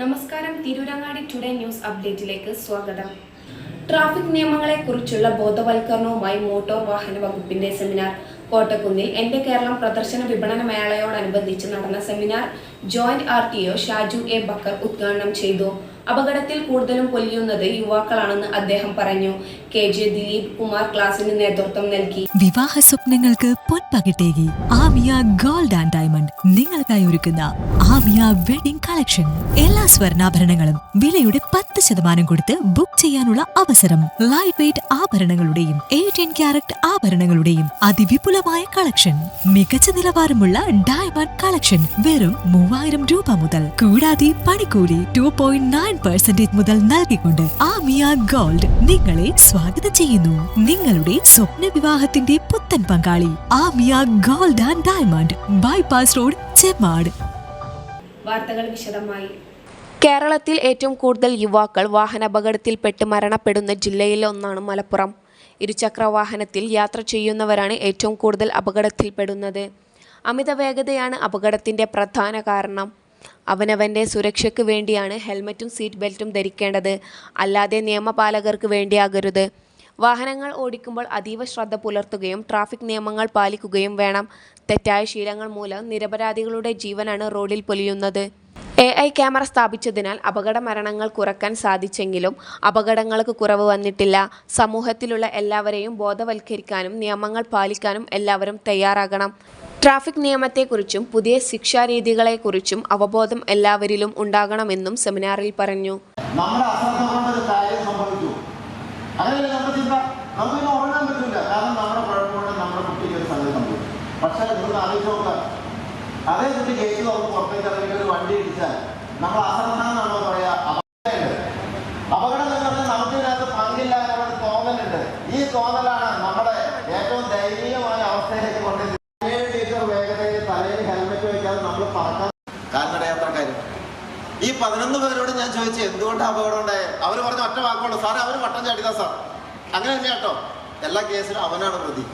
നമസ്കാരം. Tirurangadi today news അപ്ഡേറ്റിലേക്ക് സ്വാഗതം. Traffic നിയമങ്ങളെക്കുറിച്ചുള്ള ബോധവൽക്കരണവുമായി motor വാഹന വകുപ്പിന്റെ സെമിനാർ. കോട്ടക്കുന്നിൽ എന്റെ കേരളം പ്രദർശന വിപണന മേളയോടനുബന്ധിച്ച് നടന്ന seminar. Joint R T O Shaju A Backer ഉദ്ഘാടനം ചെയ്തു. അപകടത്തിൽ കൂടുതലും പൊലിയുന്നത് യുവാക്കളാണെന്ന് അദ്ദേഹം പറഞ്ഞു. കെ ജെ ദിലീപ് കുമാർ ക്ലാസിന് നേതൃത്വം നൽകി. വിവാഹ സ്വപ്നങ്ങൾക്ക് പൊൻപകിട്ടേകി. ആമിയ ഗോൾഡ് ആൻഡ് ഡയമണ്ട് നിങ്ങൾക്കായി ഒരുക്കുന്ന ആമിയ വെഡിംഗ് കളക്ഷൻ. എല്ലാ സ്വർണാഭരണങ്ങളും വിലയുടെ പത്ത് ശതമാനം കൊടുത്ത് ബുക്ക് ചെയ്യാനുള്ള അവസരം ലൈഫ് വെയിറ്റ് ആഭരണങ്ങളുടെയും എയ്റ്റീൻ ക്യാരറ്റ് ആഭരണങ്ങളുടെയും അതിവിപുലമായ കളക്ഷൻ. മികച്ച നിലവാരമുള്ള ഡയമണ്ട് കളക്ഷൻ വെറും മൂവായിരം രൂപ മുതൽ. കൂടാതെ പണിക്കൂലി ടു പോയിന്റ് നയൻ പെർസെന്റേജ് മുതൽ നൽകിക്കൊണ്ട് ആമിയ ഗോൾഡ് നിങ്ങളെ സ്വാഗതം ചെയ്യുന്നു. നിങ്ങളുടെ സ്വപ്ന വിവാഹത്തിന്റെ പുത്തൻ പങ്കാളി Amiya gold and diamond bypass road Chemmad വാർത്തകൾ വിശദമായി. കേരളത്തിൽ ഏറ്റവും കൂടുതൽ യുവാക്കൾ വാഹനാപകടത്തിൽപ്പെട്ട് മരണപ്പെടുന്ന ജില്ലയിലെ ഒന്നാണ് മലപ്പുറം. ഇരുചക്ര വാഹനത്തിൽ യാത്ര ചെയ്യുന്നവരാണ് ഏറ്റവും കൂടുതൽ അപകടത്തിൽപ്പെടുന്നത്. അമിത വേഗതയാണ് അപകടത്തിന്റെ പ്രധാന കാരണം. അവനവന്റെ സുരക്ഷയ്ക്ക് വേണ്ടിയാണ് ഹെൽമറ്റും സീറ്റ് ബെൽറ്റും ധരിക്കേണ്ടത്. അല്ലാതെ നിയമപാലകർക്ക് വേണ്ടിയാകരുത്. വാഹനങ്ങൾ ഓടിക്കുമ്പോൾ അതീവ ശ്രദ്ധ പുലർത്തുകയും ട്രാഫിക് നിയമങ്ങൾ പാലിക്കുകയും വേണം. തെറ്റായ ശീലങ്ങൾ മൂലം നിരപരാധികളുടെ ജീവനാണ് റോഡിൽ പൊലിയുന്നത്. എ ഐ ക്യാമറ സ്ഥാപിച്ചതിനാൽ അപകട മരണങ്ങൾ കുറയ്ക്കാൻ സാധിച്ചെങ്കിലും അപകടങ്ങൾക്ക് കുറവ് വന്നിട്ടില്ല. സമൂഹത്തിലുള്ള എല്ലാവരെയും ബോധവൽക്കരിക്കാനും നിയമങ്ങൾ പാലിക്കാനും എല്ലാവരും തയ്യാറാകണം. ട്രാഫിക് നിയമത്തെക്കുറിച്ചും പുതിയ ശിക്ഷാരീതികളെക്കുറിച്ചും അവബോധം എല്ലാവരിലും ഉണ്ടാകണമെന്നും സെമിനാറിൽ പറഞ്ഞു. കാര്യം സംഭവിച്ചു. പറ്റില്ല. കാരണം അതേ നമ്മൾ പറയാ അപകടം എന്ന് പറഞ്ഞാൽ നമുക്ക് ഇതിനകത്ത് പങ്കില്ല എന്നുള്ള തോന്നലുണ്ട്. ഈ തോന്നലാണ് നമ്മുടെ കാൽനട യാത്രക്കാരും ഈ പതിനൊന്ന് പേരോട് ഞാൻ ചോദിച്ചു എന്തുകൊണ്ടാണ് അപകടം ഉണ്ടായത് അവർ പറഞ്ഞ ഒറ്റ വാക്കുള്ളൂ സാറേ അവർ വട്ടം ചാടിയതാ സാർ. അങ്ങനെ തന്നെ കേട്ടോ. എല്ലാ കേസിലും അവനാണ് പ്രതി.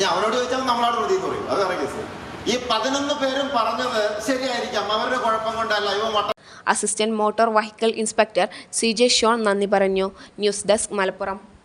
ഞാൻ അവനോട് ചോദിച്ചാൽ നമ്മളാണ് പ്രതി എന്ന് പറയും. അത് വേറെ കേസ്. ഈ പതിനൊന്ന് പേരും പറഞ്ഞത് ശരിയായിരിക്കാം. അവരുടെ കുഴപ്പം കൊണ്ടല്ല. ഇവ വട്ടം assistant motor vehicle inspector C J Shone നന്ദി പറഞ്ഞു. News desk Malappuram.